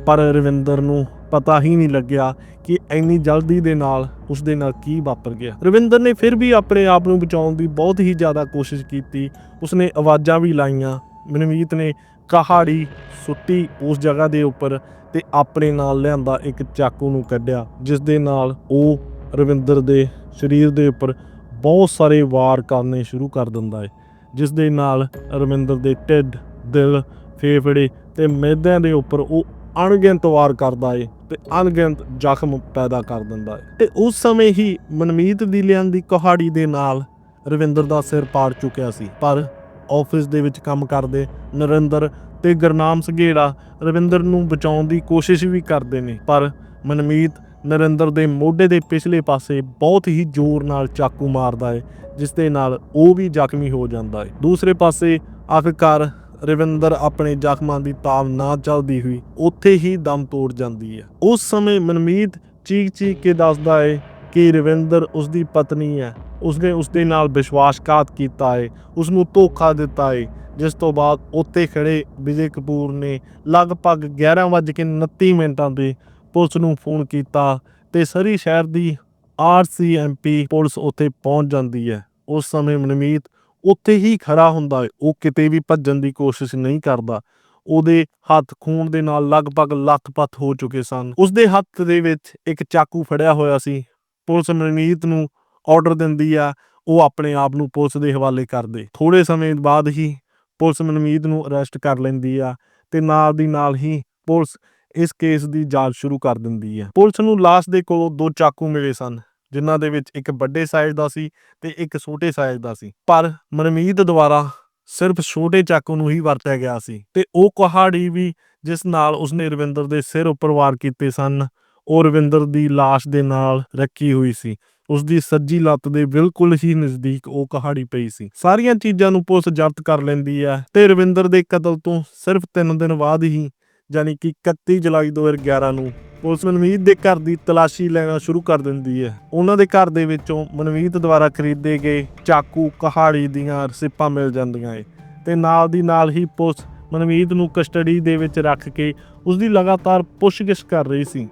ਪਰ ਰਵਿੰਦਰ ਨੂੰ ਪਤਾ ਹੀ ਨਹੀਂ ਲੱਗਿਆ ਕਿ ਇੰਨੀ ਜਲਦੀ ਦੇ ਨਾਲ ਉਸ ਦੇ ਨਾਲ ਕੀ ਵਾਪਰ ਗਿਆ। ਰਵਿੰਦਰ ਨੇ ਫਿਰ ਵੀ ਆਪਣੇ ਆਪ ਨੂੰ ਬਚਾਉਣ ਦੀ ਬਹੁਤ ਹੀ ਜ਼ਿਆਦਾ ਕੋਸ਼ਿਸ਼ ਕੀਤੀ। ਉਸਨੇ ਆਵਾਜ਼ਾਂ ਵੀ ਲਾਈਆਂ। ਮਨਮੀਤ ਨੇ ਕਹਾੜੀ ਸੁੱਤੀ ਉਸ ਜਗ੍ਹਾ ਦੇ ਉੱਪਰ ਤੇ ਆਪਣੇ ਨਾਲ ਲਿਆਂਦਾ ਇੱਕ ਚਾਕੂ ਨੂੰ ਕੱਢਿਆ ਜਿਸ ਦੇ ਨਾਲ ਉਹ ਰਵਿੰਦਰ ਦੇ ਸਰੀਰ ਦੇ ਉੱਪਰ ਬਹੁਤ ਸਾਰੇ ਵਾਰ ਕਰਨੇ ਸ਼ੁਰੂ ਕਰ ਦਿੰਦਾ ਹੈ ਜਿਸ ਦੇ ਨਾਲ ਰਵਿੰਦਰ ਦੇ ਢਿੱਡ, ਦਿਲ, ਫੇਫੜੇ ਤੇ ਮਿਹਦਿਆਂ ਦੇ ਉੱਪਰ ਉਹ ਅਣਗਿਣਤ ਵਾਰ ਕਰਦਾ ਏ ਤੇ ਅਣਗਿਣਤ ਜ਼ਖਮ ਪੈਦਾ ਕਰ ਦਿੰਦਾ ਏ। ਤੇ ਉਸ ਸਮੇਂ ਹੀ ਮਨਮੀਤ ਦੀ ਲਿਆਂਦੀ ਕੁਹਾੜੀ ਦੇ ਨਾਲ ਰਵਿੰਦਰ ਦਾ ਸਿਰ ਪਾੜ ਚੁੱਕਿਆ ਸੀ। ਪਰ ਆਫਿਸ ਦੇ ਵਿੱਚ ਕੰਮ ਕਰਦੇ ਨਰਿੰਦਰ ਤੇ ਗੁਰਨਾਮ ਸੰਘੇੜਾ ਰਵਿੰਦਰ ਨੂੰ ਬਚਾਉਣ ਦੀ ਕੋਸ਼ਿਸ਼ ਵੀ ਕਰਦੇ ਨੇ। ਪਰ ਮਨਮੀਤ ਨਰਿੰਦਰ ਦੇ ਮੋਢੇ ਦੇ ਪਿਛਲੇ ਪਾਸੇ ਬਹੁਤ ਹੀ ਜ਼ੋਰ ਨਾਲ ਚਾਕੂ ਮਾਰਦਾ ਹੈ ਜਿਸ ਦੇ ਨਾਲ ਉਹ ਵੀ ਜ਼ਖਮੀ ਹੋ ਜਾਂਦਾ ਹੈ ਦੂਸਰੇ ਪਾਸੇ ਆਖਿਰਕਾਰ ਰਵਿੰਦਰ ਆਪਣੇ ਜ਼ਖਮਾਂ ਦੀ ਤਾਲ ਨਾ ਚੱਲਦੀ ਹੋਈ ਉੱਥੇ ਹੀ ਦਮ ਤੋੜ ਜਾਂਦੀ ਹੈ। ਉਸ ਸਮੇਂ ਮਨਮੀਤ ਚੀਕ ਚੀਕ ਕੇ ਦੱਸਦਾ ਹੈ ਕਿ ਰਵਿੰਦਰ ਉਸ ਦੀ ਪਤਨੀ ਹੈ। ਉਸਨੇ ਉਸ ਦੇ ਨਾਲ ਵਿਸ਼ਵਾਸਘਾਤ ਕੀਤਾ ਹੈ ਉਸ ਨੂੰ ਧੋਖਾ ਦਿੱਤਾ ਹੈ ਜਿਸ ਤੋਂ ਬਾਅਦ ਉੱਥੇ ਖੜੇ ਵਿਜੇ ਕਪੂਰ ਨੇ ਲਗਭਗ 11:29 ਮਿੰਟਾਂ ਤੇ ਪੁਲਿਸ ਨੂੰ ਫੋਨ ਕੀਤਾ ਤੇ ਸਰੀ ਸ਼ਹਿਰ ਦੀ ਆਰਸੀਐਮਪੀ ਪੁਲਿਸ ਉੱਥੇ ਪਹੁੰਚ ਜਾਂਦੀ ਹੈ। ਉਸ ਸਮੇਂ ਮਨਮੀਤ ਉੱਥੇ ਹੀ ਖੜਾ ਹੁੰਦਾ ਹੈ ਉਹ ਕਿਤੇ ਵੀ ਭੱਜਣ ਦੀ ਕੋਸ਼ਿਸ਼ ਨਹੀਂ ਕਰਦਾ। ਉਹਦੇ ਹੱਥ ਖੂਨ ਦੇ ਨਾਲ ਲਗਭਗ ਲੱਥ-ਪੱਥ ਹੋ ਚੁੱਕੇ ਸਨ। ਉਸਦੇ ਹੱਥ ਦੇ ਵਿੱਚ ਇੱਕ ਚਾਕੂ ਫੜਿਆ ਹੋਇਆ ਸੀ। ਪੁਲਿਸ ਮਨਮੀਤ ਨੂੰ ਆਰਡਰ ਦਿੰਦੀ ਆ। ਉਹ ਆਪਣੇ ਆਪ ਨੂੰ ਪੁਲਿਸ ਦੇ ਹਵਾਲੇ ਕਰ ਦੇ ਥੋੜੇ ਸਮੇਂ ਬਾਅਦ ਹੀ ਪੁਲਿਸ ਮਨਮੀਤ ਨੂੰ ਅਰੈਸਟ ਕਰ ਲੈਂਦੀ ਆ ਤੇ ਨਾਲ ਦੀ ਨਾਲ ਹੀ ਪੁਲਿਸ ਇਸ ਕੇਸ ਦੀ ਜਾਂਚ ਸ਼ੁਰੂ ਕਰ ਦਿੰਦੀ ਹੈ ਪੁਲਿਸ ਨੂੰ ਲਾਸ਼ ਦੇ ਕੋਲੋਂ ਦੋ ਚਾਕੂ ਮਿਲੇ ਸਨ। ਜਿਨ੍ਹਾਂ ਦੇ ਵਿੱਚ ਇੱਕ ਵੱਡੇ ਸਾਈਜ਼ ਦਾ ਸੀ ਤੇ ਇੱਕ ਛੋਟੇ ਸਾਈਜ਼ ਦਾ ਸੀ। ਪਰ ਮਨਮੀਤ ਦੁਆਰਾ ਸਿਰਫ ਛੋਟੇ ਚਾਕੂ ਨੂੰ ਹੀ ਵਰਤਿਆ ਗਿਆ ਸੀ ਤੇ ਉਹ ਕੁਹਾੜੀ ਵੀ ਜਿਸ ਨਾਲ ਉਸਨੇ ਰਵਿੰਦਰ ਦੇ ਸਿਰ ਉੱਪਰ ਵਾਰ ਕੀਤੇ ਸਨ, ਉਹ ਰਵਿੰਦਰ ਦੀ ਲਾਸ਼ ਦੇ ਨਾਲ ਰੱਖੀ ਹੋਈ ਸੀ। ਉਸ ਦੀ ਸੱਜੀ ਲੱਤ ਦੇ ਬਿਲਕੁਲ ਹੀ ਨਜ਼ਦੀਕ ਉਹ ਕਹਾੜੀ ਪਈ ਸੀ। ਸਾਰੀਆਂ ਚੀਜ਼ਾਂ ਨੂੰ ਪੁਲਿਸ ਜ਼ਬਤ ਕਰ ਲੈਂਦੀ ਹੈ ਤੇ ਰਵਿੰਦਰ ਦੇ ਕਤਲ ਤੋਂ ਸਿਰਫ 3 ਦਿਨ ਬਾਅਦ ਹੀ ਯਾਨੀ ਕਿ 31 ਜੁਲਾਈ 2011 ਨੂੰ ਪੁਲਿਸ ਮਨਮੀਤ ਦੇ ਘਰ ਦੀ ਤਲਾਸ਼ੀ ਲੈਣਾ ਸ਼ੁਰੂ ਕਰ ਦਿੰਦੀ ਹੈ। ਉਹਨਾਂ ਦੇ ਘਰ ਦੇ ਵਿੱਚੋਂ ਮਨਮੀਤ ਦੁਆਰਾ ਖਰੀਦੇ ਗਏ ਚਾਕੂ, ਕਹਾੜੀ ਦੀਆਂ ਰਸੀਪਾਂ ਮਿਲ ਜਾਂਦੀਆਂ ਏ ਤੇ ਨਾਲ ਦੀ ਨਾਲ ਹੀ ਪੁਲਿਸ ਮਨਮੀਤ ਨੂੰ ਕਸਟਡੀ ਦੇ ਵਿੱਚ ਰੱਖ ਕੇ ਉਸ ਦੀ ਲਗਾਤਾਰ ਪੁੱਛਗਿੱਛ ਕਰ ਰਹੀ ਸੀ।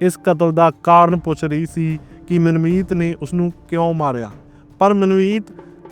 ਇਸ ਕਤਲ ਦਾ ਕਾਰਨ ਪੁੱਛ ਰਹੀ ਸੀ ਕਿ ਮਨਮੀਤ ਨੇ ਉਸ ਨੂੰ ਕਿਉਂ ਮਾਰਿਆ। ਪਰ ਮਨਮੀਤ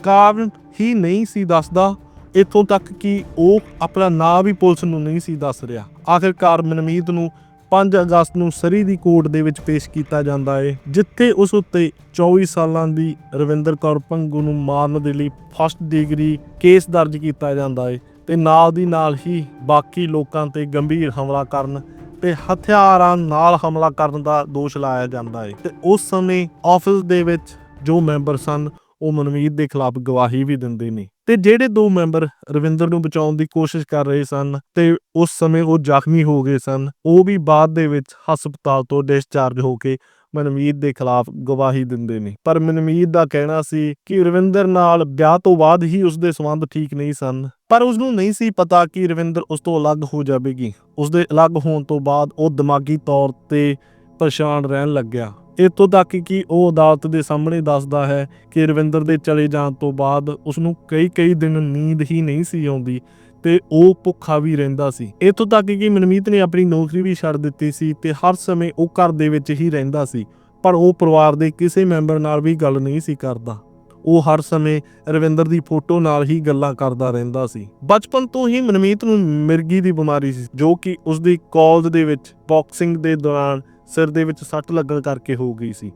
ਕਾਰਨ ਹੀ ਨਹੀਂ ਸੀ ਦੱਸਦਾ ਇੱਥੋਂ ਤੱਕ ਕਿ ਉਹ ਆਪਣਾ ਨਾਂ ਵੀ ਪੁਲਿਸ ਨੂੰ ਨਹੀਂ ਸੀ ਦੱਸ ਰਿਹਾ। ਆਖਿਰਕਾਰ ਮਨਮੀਤ ਨੂੰ 5 ਅਗਸਤ ਨੂੰ ਸਰੀ ਦੀ ਕੋਰਟ ਦੇ ਵਿੱਚ ਪੇਸ਼ ਕੀਤਾ ਜਾਂਦਾ ਹੈ ਜਿੱਥੇ ਉਸ ਉੱਤੇ 24 ਸਾਲਾਂ ਦੀ ਰਵਿੰਦਰ ਕੌਰ ਪੰਗੂ ਨੂੰ ਮਾਰਨ ਦੇ ਲਈ ਫਸਟ ਡਿਗਰੀ ਕੇਸ ਦਰਜ ਕੀਤਾ ਜਾਂਦਾ ਹੈ ਤੇ ਨਾਲ ਦੀ ਨਾਲ ਹੀ ਬਾਕੀ ਲੋਕਾਂ ਤੇ ਗੰਭੀਰ ਹਮਲਾ ਕਰਨ ਤੇ ਹਥਿਆਰਾਂ ਨਾਲ ਹਮਲਾ ਕਰਨ ਦਾ ਦੋਸ਼ ਲਾਇਆ ਜਾਂਦਾ ਹੈ ਤੇ ਉਸ ਸਮੇਂ ਆਫਿਸ ਦੇ ਵਿੱਚ ਜੋ ਮੈਂਬਰ ਸਨ, ਉਹ ਮਨਮੀਤ ਦੇ ਖਿਲਾਫ ਗਵਾਹੀ ਵੀ ਦਿੰਦੇ ਨੇ। ਤੇ ਜਿਹੜੇ ਦੋ ਮੈਂਬਰ ਰਵਿੰਦਰ ਨੂੰ ਬਚਾਉਣ ਦੀ ਕੋਸ਼ਿਸ਼ ਕਰ ਰਹੇ ਸਨ ਤੇ ਉਸ ਸਮੇਂ ਉਹ ਜ਼ਖਮੀ ਹੋ ਗਏ ਸਨ, ਉਹ ਵੀ ਬਾਅਦ ਦੇ ਵਿੱਚ ਹਸਪਤਾਲ ਤੋਂ ਡਿਸਚਾਰਜ ਹੋ ਕੇ ਮਨਮੀਤ ਦੇ ਖਿਲਾਫ ਗਵਾਹੀ ਦਿੰਦੇ ਨੇ। ਪਰ ਮਨਮੀਤ ਦਾ ਕਹਿਣਾ ਸੀ ਕਿ ਰਵਿੰਦਰ ਨਾਲ ਵਿਆਹ ਤੋਂ ਬਾਅਦ ਹੀ ਉਸ ਦੇ ਸੰਬੰਧ ਠੀਕ ਨਹੀਂ ਸਨ, ਪਰ ਉਸ ਨੂੰ ਨਹੀਂ ਸੀ ਪਤਾ ਕਿ ਰਵਿੰਦਰ ਉਸ ਤੋਂ ਅਲੱਗ ਹੋ ਜਾਵੇਗੀ। ਉਸ ਦੇ ਅਲੱਗ ਹੋਣ ਤੋਂ ਬਾਅਦ ਉਹ ਦਿਮਾਗੀ ਤੌਰ ਤੇ ਪਰੇਸ਼ਾਨ ਰਹਿਣ ਲੱਗਿਆ। ਇੱਥੋਂ ਤੱਕ ਕਿ ਉਹ ਅਦਾਲਤ ਦੇ ਸਾਹਮਣੇ ਦੱਸਦਾ ਹੈ ਕਿ ਰਵਿੰਦਰ ਦੇ ਚਲੇ ਜਾਣ ਤੋਂ ਬਾਅਦ ਉਸ ਨੂੰ ਕਈ ਕਈ ਦਿਨ ਨੀਂਦ ਹੀ ਨਹੀਂ ਸੀ ਆਉਂਦੀ ਤੇ ਉਹ ਭੁੱਖਾ ਵੀ ਰਹਿੰਦਾ ਸੀ। ਇੱਥੋਂ ਤੱਕ ਕਿ ਮਨਮੀਤ ਨੇ ਆਪਣੀ ਨੌਕਰੀ ਵੀ ਛੱਡ ਦਿੱਤੀ ਸੀ ਤੇ ਹਰ ਸਮੇਂ ਉਹ ਘਰ ਦੇ ਵਿੱਚ ਹੀ ਰਹਿੰਦਾ ਸੀ, ਪਰ ਉਹ ਪਰਿਵਾਰ ਦੇ ਕਿਸੇ ਮੈਂਬਰ ਨਾਲ ਵੀ ਗੱਲ ਨਹੀਂ ਸੀ ਕਰਦਾ। ਉਹ ਹਰ ਸਮੇਂ ਰਵਿੰਦਰ ਦੀ ਫੋਟੋ ਨਾਲ ਹੀ ਗੱਲਾਂ ਕਰਦਾ ਰਹਿੰਦਾ ਸੀ। ਬਚਪਨ ਤੋਂ ਹੀ ਮਨਮੀਤ ਨੂੰ ਮਿਰਗੀ ਦੀ ਬਿਮਾਰੀ ਸੀ, ਜੋ ਕਿ ਉਸ ਦੀ ਕਾਲਜ ਦੇ ਵਿੱਚ ਬਾਕਸਿੰਗ ਦੇ ਦੌਰਾਨ ਸਿਰ ਦੇ ਵਿੱਚ ਸੱਟ ਲੱਗਣ ਕਰਕੇ ਹੋ ਗਈ ਸੀ।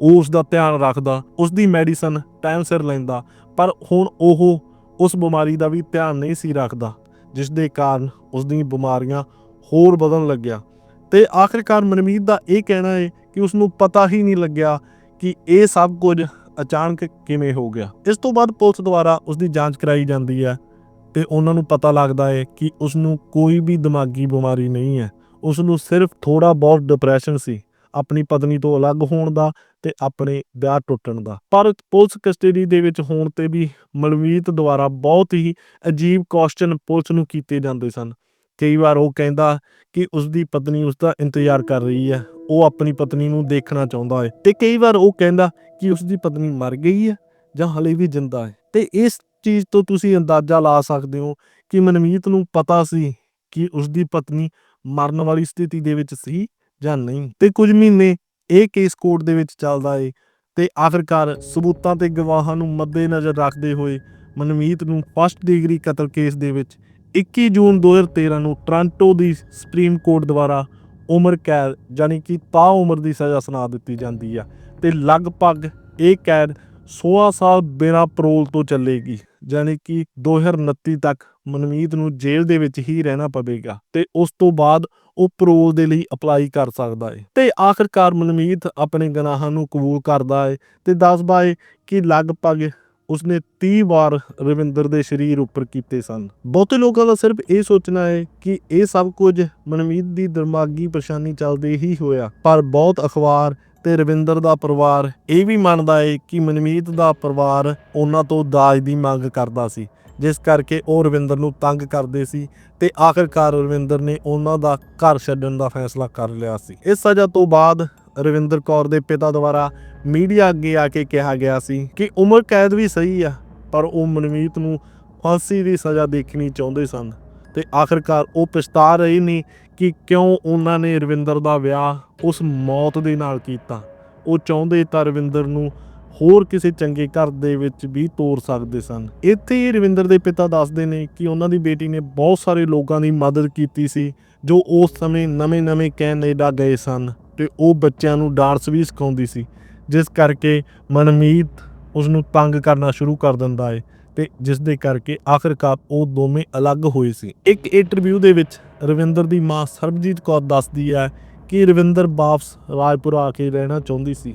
ਉਹ ਉਸ ਦਾ ਧਿਆਨ ਰੱਖਦਾ, ਉਸ ਦੀ ਮੈਡੀਸਨ ਟਾਈਮ ਸਿਰ ਲੈਂਦਾ, ਪਰ ਹੁਣ ਉਹ ਉਸ ਬਿਮਾਰੀ ਦਾ ਵੀ ਧਿਆਨ ਨਹੀਂ ਸੀ ਰੱਖਦਾ, ਜਿਸ ਦੇ ਕਾਰਨ ਉਸ ਦੀਆਂ ਬਿਮਾਰੀਆਂ ਹੋਰ ਵਧਣ ਲੱਗਿਆ। ਤੇ ਆਖਿਰਕਾਰ ਮਨਮੀਤ ਦਾ ਇਹ ਕਹਿਣਾ ਹੈ ਕਿ ਉਸ ਨੂੰ ਪਤਾ ਹੀ ਨਹੀਂ ਲੱਗਿਆ ਕਿ ਇਹ ਸਭ ਕੁਝ ਅਚਾਨਕ ਕਿਵੇਂ ਹੋ ਗਿਆ। ਇਸ ਤੋਂ ਬਾਅਦ ਪੁਲਿਸ ਦੁਆਰਾ ਉਸ ਦੀ ਜਾਂਚ ਕਰਾਈ ਜਾਂਦੀ ਹੈ ਤੇ ਉਹਨਾਂ ਨੂੰ ਪਤਾ ਲੱਗਦਾ ਹੈ ਕਿ ਉਸ ਨੂੰ ਕੋਈ ਵੀ ਦਿਮਾਗੀ ਬਿਮਾਰੀ ਨਹੀਂ ਹੈ। ਉਸ ਨੂੰ ਸਿਰਫ ਥੋੜਾ ਬਹੁਤ ਡਿਪਰੈਸ਼ਨ ਸੀ, ਆਪਣੀ ਪਤਨੀ ਤੋਂ ਅਲੱਗ ਹੋਣ ਦਾ ਤੇ ਆਪਣੇ ਵਿਆਹ ਟੁੱਟਣ ਦਾ। ਪਰ ਪੁਲਿਸ ਕਸਟਡੀ ਦੇ ਵਿੱਚ ਹੋਣ ਤੇ ਵੀ ਮਲਵੀਤ ਦੁਆਰਾ ਬਹੁਤ ਹੀ ਅਜੀਬ ਕੁਐਸਚਨ ਪੁਲਿਸ ਨੂੰ ਕੀਤੇ ਜਾਂਦੇ ਸਨ। ਕਈ ਵਾਰ ਉਹ ਕਹਿੰਦਾ ਕਿ ਉਸ ਦੀ ਪਤਨੀ ਉਸ ਦਾ ਇੰਤਜ਼ਾਰ ਕਰ ਰਹੀ ਹੈ, ਉਹ ਆਪਣੀ ਪਤਨੀ ਨੂੰ ਦੇਖਣਾ ਚਾਹੁੰਦਾ ਹੈ ਤੇ ਕਈ ਵਾਰ ਉਹ ਕਹਿੰਦਾ ਕਿ ਉਸ ਦੀ ਪਤਨੀ ਮਰ ਗਈ ਹੈ ਜਾਂ ਹਲੇ ਵੀ ਜਿੰਦਾ ਹੈ। ਤੇ ਇਸ ਚੀਜ਼ ਤੋਂ ਤੁਸੀਂ ਅੰਦਾਜ਼ਾ ਲਾ ਸਕਦੇ ਹੋ ਕਿ ਮਨਮੀਤ ਨੂੰ ਪਤਾ ਸੀ ਕਿ ਉਸ ਦੀ ਪਤਨੀ ਮਰਨ ਵਾਲੀ ਸਥਿਤੀ ਦੇ ਵਿੱਚ ਸੀ ਜਾਂ ਨਹੀਂ? ਤੇ ਕੁਝ ਮਹੀਨੇ ਇਹ ਕੇਸ ਕੋਰਟ ਦੇ ਵਿੱਚ ਚੱਲਦਾ ਏ ਤੇ ਆਖਿਰਕਾਰ ਸਬੂਤਾਂ ਤੇ ਗਵਾਹਾਂ ਨੂੰ ਮੱਦੇਨਜ਼ਰ ਰੱਖਦੇ ਹੋਏ ਮਨਮੀਤ ਨੂੰ ਫਸਟ ਡਿਗਰੀ ਕਤਲ ਕੇਸ ਦੇ ਵਿੱਚ 21 ਜੂਨ 2013 ਨੂੰ ਟ੍ਰਾਂਟੋ ਦੀ ਸੁਪਰੀਮ ਕੋਰਟ ਦੁਆਰਾ ਉਮਰ ਕੈਦ ਯਾਨੀ ਕਿ ਤਾ ਉਮਰ ਦੀ ਸਜ਼ਾ ਸੁਣਾ ਦਿੱਤੀ ਜਾਂਦੀ ਆ ਤੇ ਲਗਭਗ ਇਹ ਕੈਦ 16 ਸਾਲ ਬਿਨਾਂ ਪਰੋਲ ਤੋਂ ਚੱਲੇਗੀ ਯਾਨੀ ਕਿ 2029 ਤੱਕ ਮਨਮੀਤ ਨੂੰ ਜੇਲ੍ਹ ਦੇ ਵਿੱਚ ਹੀ ਰਹਿਣਾ ਪਵੇਗਾ ਤੇ ਉਸ ਤੋਂ ਬਾਅਦ ਉਹ ਪਰੋਲ ਦੇ ਲਈ ਅਪਲਾਈ ਕਰ ਸਕਦਾ ਹੈ ਤੇ ਆਖਿਰਕਾਰ ਮਨਮੀਤ ਆਪਣੇ ਗੁਨਾਹਾਂ ਨੂੰ ਕਬੂਲ ਕਰਦਾ ਹੈ ਤੇ ਦੱਸਦਾ ਹੈ ਕਿ ਲਗਭਗ ਉਸਨੇ 30 ਵਾਰ ਰਵਿੰਦਰ ਦੇ ਸਰੀਰ ਉੱਪਰ ਕੀਤੇ ਸਨ। ਬਹੁਤੇ ਲੋਕਾਂ ਦਾ ਸਿਰਫ ਇਹ ਸੋਚਣਾ ਹੈ ਕਿ ਇਹ ਸਭ ਕੁਝ ਮਨਮੀਤ ਦੀ ਦਿਮਾਗੀ ਪਰੇਸ਼ਾਨੀ ਚੱਲਦੇ ਹੀ ਹੋਇਆ। ਪਰ ਬਹੁਤ ਅਖਬਾਰ ਤੇ ਰਵਿੰਦਰ ਦਾ ਪਰਿਵਾਰ ਇਹ ਵੀ ਮੰਨਦਾ ਹੈ ਕਿ ਮਨਮੀਤ ਦਾ ਪਰਿਵਾਰ ਉਹਨਾਂ ਤੋਂ ਦਾਜ ਦੀ ਮੰਗ ਕਰਦਾ ਸੀ। ਜਿਸ ਕਰਕੇ ਉਹ ਰਵਿੰਦਰ ਨੂੰ ਤੰਗ ਕਰਦੇ ਸੀ ਤੇ ਆਖਿਰਕਾਰ ਰਵਿੰਦਰ ਨੇ ਉਹਨਾਂ ਦਾ ਘਰ ਛੱਡਣ ਦਾ ਫੈਸਲਾ ਕਰ ਲਿਆ ਸੀ। ਇਸ ਸਜ਼ਾ ਤੋਂ ਬਾਅਦ ਰਵਿੰਦਰ ਕੌਰ ਦੇ ਪਿਤਾ ਦੁਆਰਾ ਮੀਡੀਆ ਅੱਗੇ ਆ ਕੇ ਕਿਹਾ ਗਿਆ ਸੀ ਕਿ ਉਮਰ ਕੈਦ ਵੀ ਸਹੀ ਆ, ਪਰ ਉਹ ਮਨਮੀਤ ਨੂੰ ਫਾਂਸੀ ਦੀ ਸਜ਼ਾ ਦੇਖਣੀ ਚਾਹੁੰਦੇ ਸਨ ਤੇ ਆਖਿਰਕਾਰ ਉਹ ਪਛਤਾ ਰਹੇ ਨੇ ਕਿ ਕਿਉਂ ਉਹਨਾਂ ਨੇ ਰਵਿੰਦਰ ਦਾ ਵਿਆਹ ਉਸ ਮੌਤ ਦੇ ਨਾਲ ਕੀਤਾ। ਉਹ ਚਾਹੁੰਦੇ ਤਾਂ ਰਵਿੰਦਰ ਨੂੰ ਹੋਰ ਕਿਸੇ ਚੰਗੇ ਘਰ ਦੇ ਵਿੱਚ ਵੀ ਤੋਰ ਸਕਦੇ ਸਨ। ਇੱਥੇ ਹੀ ਰਵਿੰਦਰ ਦੇ ਪਿਤਾ ਦੱਸਦੇ ਨੇ ਕਿ ਉਹਨਾਂ ਦੀ ਬੇਟੀ ਨੇ ਬਹੁਤ ਸਾਰੇ ਲੋਕਾਂ ਦੀ ਮਦਦ ਕੀਤੀ ਸੀ, ਜੋ ਉਸ ਸਮੇਂ ਨਵੇਂ-ਨਵੇਂ ਕੈਨੇਡਾ ਗਏ ਸਨ ਤੇ ਉਹ ਬੱਚਿਆਂ ਨੂੰ ਡਾਂਸ ਵੀ ਸਿਖਾਉਂਦੀ ਸੀ, ਜਿਸ ਕਰਕੇ ਮਨਮੀਤ ਉਸ ਨੂੰ ਤੰਗ ਕਰਨਾ ਸ਼ੁਰੂ ਕਰ ਦਿੰਦਾ ਹੈ ਤੇ ਜਿਸ ਦੇ ਕਰਕੇ ਆਖਰਕਾਰ ਉਹ ਦੋਵੇਂ ਅਲੱਗ ਹੋਏ ਸੀ। ਇੱਕ ਇੰਟਰਵਿਊ ਦੇ ਵਿੱਚ ਰਵਿੰਦਰ ਦੀ ਮਾਂ ਸਰਬਜੀਤ ਕੌਰ ਦੱਸਦੀ ਹੈ ਕਿ ਰਵਿੰਦਰ ਵਾਪਸ ਰਾਜਪੁਰਾ ਆ ਕੇ ਰਹਿਣਾ ਚਾਹੁੰਦੀ ਸੀ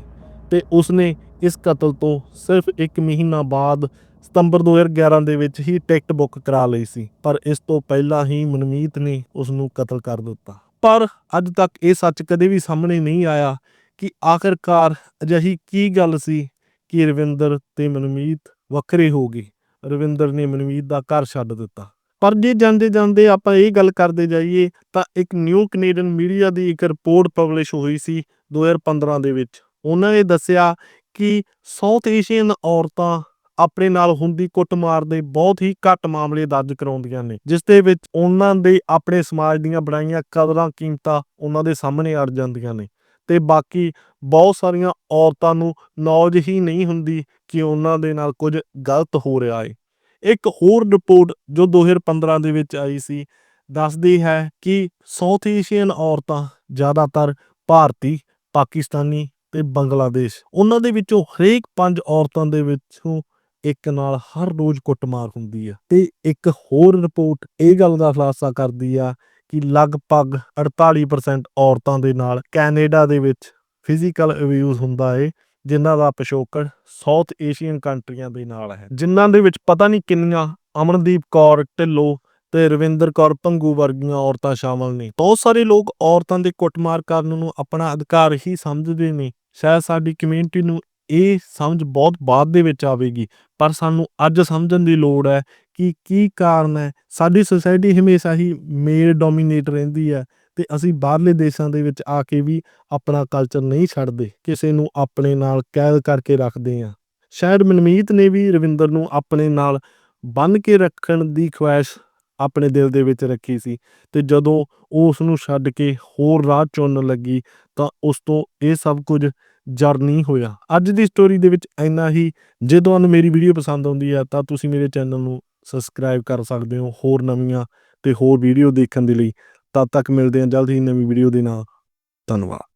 ਤੇ ਉਸਨੇ ਇਸ ਕਤਲ ਤੋਂ ਸਿਰਫ 1 ਮਹੀਨਾ ਬਾਅਦ ਸਤੰਬਰ 2011 ਦੇ ਵਿੱਚ ਹੀ ਟਿਕਟ ਬੁੱਕ ਕਰਾ ਲਈ ਸੀ, ਪਰ ਇਸ ਤੋਂ ਪਹਿਲਾਂ ਹੀ ਮਨਮੀਤ ਨੇ ਉਸ ਨੂੰ ਕਤਲ ਕਰ ਦਿੱਤਾ। ਪਰ ਅੱਜ ਤੱਕ ਇਹ ਸੱਚ ਕਦੇ ਵੀ ਸਾਹਮਣੇ ਨਹੀਂ ਆਇਆ ਕਿ ਆਖਰਕਾਰ ਅਜਿਹੀ ਕੀ ਗੱਲ ਸੀ ਕਿ ਰਵਿੰਦਰ ਤੇ ਮਨਮੀਤ ਵੱਖਰੇ ਹੋ ਗਏ। ਰਵਿੰਦਰ ਨੇ ਮਨਮੀਤ ਦਾ ਘਰ ਛੱਡ ਦਿੱਤਾ। ਪਰ ਜੇ ਜਾਂਦੇ ਜਾਂਦੇ ਆਪਾਂ ਇਹ ਗੱਲ ਕਰਦੇ ਜਾਈਏ ਤਾਂ ਇੱਕ ਨਿਊ ਕੈਨੇਡੀਅਨ ਮੀਡੀਆ ਦੀ ਇੱਕ ਰਿਪੋਰਟ ਪਬਲਿਸ਼ ਹੋਈ ਸੀ 2015 ਦੇ ਵਿੱਚ। ਉਹਨਾਂ ਨੇ ਦੱਸਿਆ ਕਿ ਸਾਊਥ ਏਸ਼ੀਅਨ ਔਰਤਾਂ ਆਪਣੇ ਨਾਲ ਹੁੰਦੀ ਕੁੱਟਮਾਰ ਦੇ ਬਹੁਤ ਹੀ ਘੱਟ ਮਾਮਲੇ ਦਰਜ ਕਰਾਉਂਦੀਆਂ ਨੇ, ਜਿਸ ਦੇ ਵਿੱਚ ਉਹਨਾਂ ਦੇ ਆਪਣੇ ਸਮਾਜ ਦੀਆਂ ਬਣਾਈਆਂ ਕਦਰਾਂ ਕੀਮਤਾਂ ਉਹਨਾਂ ਦੇ ਸਾਹਮਣੇ ਅੜ ਜਾਂਦੀਆਂ ਨੇ ਤੇ ਬਾਕੀ ਬਹੁਤ ਸਾਰੀਆਂ ਔਰਤਾਂ ਨੂੰ ਨੌਜ ਹੀ ਨਹੀਂ ਹੁੰਦੀ ਕਿ ਉਹਨਾਂ ਦੇ ਨਾਲ ਕੁਝ ਗਲਤ ਹੋ ਰਿਹਾ ਹੈ। ਇੱਕ ਹੋਰ ਰਿਪੋਰਟ ਜੋ 2015 ਦੇ ਵਿੱਚ ਆਈ ਸੀ, ਦੱਸਦੀ ਹੈ ਕਿ ਸਾਊਥ ਏਸ਼ੀਅਨ ਔਰਤਾਂ ਜ਼ਿਆਦਾਤਰ ਭਾਰਤੀ, ਪਾਕਿਸਤਾਨੀ ਤੇ ਬੰਗਲਾਦੇਸ਼। ਉਹਨਾਂ ਦੇ ਵਿੱਚੋਂ ਹਰੇਕ ਪੰਜ ਔਰਤਾਂ ਦੇ ਵਿੱਚੋਂ ਇੱਕ ਨਾਲ ਹਰ ਰੋਜ਼ ਕੁੱਟਮਾਰ ਹੁੰਦੀ ਆ। ਤੇ ਇੱਕ ਹੋਰ ਰਿਪੋਰਟ ਇਹ ਗੱਲ ਦਾ ਖੁਲਾਸਾ ਕਰਦੀ ਆ ਕਿ ਲਗਭਗ 48% ਔਰਤਾਂ ਦੇ ਨਾਲ ਕੈਨੇਡਾ ਦੇ ਵਿੱਚ ਫਿਜ਼ੀਕਲ ਅਬਿਊਜ਼ ਹੁੰਦਾ ਏ, ਜਿਨ੍ਹਾਂ ਦਾ ਪਿਛੋਕੜ ਸਾਊਥ ਏਸ਼ੀਅਨ ਕੰਟਰੀਆਂ ਦੇ ਨਾਲ ਹੈ। ਜਿਨ੍ਹਾਂ ਦੇ ਵਿੱਚ ਪਤਾ ਨਹੀਂ ਕਿੰਨੀਆਂ ਅਮਨਦੀਪ ਕੌਰ, ਢਿੱਲੋਂ ਤੇ ਰਵਿੰਦਰ ਕੌਰ ਭੰਗੂ ਵਰਗੀਆਂ ਔਰਤਾਂ ਸ਼ਾਮਲ ਨੇ। ਬਹੁਤ ਸਾਰੇ ਲੋਕ ਔਰਤਾਂ ਦੇ ਕੁੱਟਮਾਰ ਕਰਨ ਨੂੰ ਆਪਣਾ ਅਧਿਕਾਰ ਹੀ ਸਮਝਦੇ ਨੇ। ਸ਼ਾਇਦ ਸਾਡੀ ਕਮਿਊਨਿਟੀ ਨੂੰ ਇਹ ਸਮਝ ਬਹੁਤ ਬਾਅਦ ਦੇ ਵਿੱਚ ਆਵੇਗੀ, ਪਰ ਸਾਨੂੰ ਅੱਜ ਸਮਝਣ ਦੀ ਲੋੜ ਹੈ ਕਿ ਕੀ ਕਾਰਨ ਹੈ। ਸਾਡੀ ਸੋਸਾਇਟੀ ਹਮੇਸ਼ਾ ਹੀ ਮੇਲ ਡੋਮੀਨੇਟ ਰਹਿੰਦੀ ਹੈ ਤੇ ਅਸੀਂ ਬਾਹਰਲੇ ਦੇਸ਼ਾਂ ਦੇ ਵਿੱਚ ਆ ਕੇ ਵੀ ਆਪਣਾ ਕਲਚਰ ਨਹੀਂ ਛੱਡਦੇ, ਕਿਸੇ ਨੂੰ ਆਪਣੇ ਨਾਲ ਕੈਦ ਕਰਕੇ ਰੱਖਦੇ ਆ ਸ਼ਾਇਦ ਮਨਮੀਤ ਨੇ ਵੀ ਰਵਿੰਦਰ ਨੂੰ ਆਪਣੇ ਨਾਲ ਬੰਨ ਕੇ ਰੱਖਣ ਦੀ ਖੁਆਇਸ਼ ਆਪਣੇ ਦਿਲ ਦੇ ਵਿੱਚ ਰੱਖੀ ਸੀ ਤੇ ਜਦੋਂ ਉਹ ਉਸ ਨੂੰ ਛੱਡ ਕੇ ਹੋਰ ਰਾਹ ਚੁਣਨ ਲੱਗੀ ਤਾਂ ਉਸ ਤੋਂ ਇਹ ਸਭ ਕੁਝ ਜਰਨੀ ਹੋਇਆ। ਅੱਜ ਦੀ ਸਟੋਰੀ ਦੇ ਵਿੱਚ ਇੰਨਾ ਹੀ। ਜੇ ਤੁਹਾਨੂੰ ਮੇਰੀ ਵੀਡੀਓ ਪਸੰਦ ਆਉਂਦੀ ਹੈ, ਤਾਂ ਤੁਸੀਂ ਮੇਰੇ ਚੈਨਲ ਨੂੰ ਸਬਸਕ੍ਰਾਈਬ ਕਰ ਸਕਦੇ ਹੋ ਹੋਰ ਨਵੀਆਂ ਤੇ ਹੋਰ ਵੀਡੀਓ ਦੇਖਣ ਦੇ ਲਈ। ਤਦ ਤੱਕ ਮਿਲਦੇ ਹਾਂ ਜਲਦ ਹੀ ਨਵੀਂ ਵੀਡੀਓ ਦੇ ਨਾਲ। ਧੰਨਵਾਦ।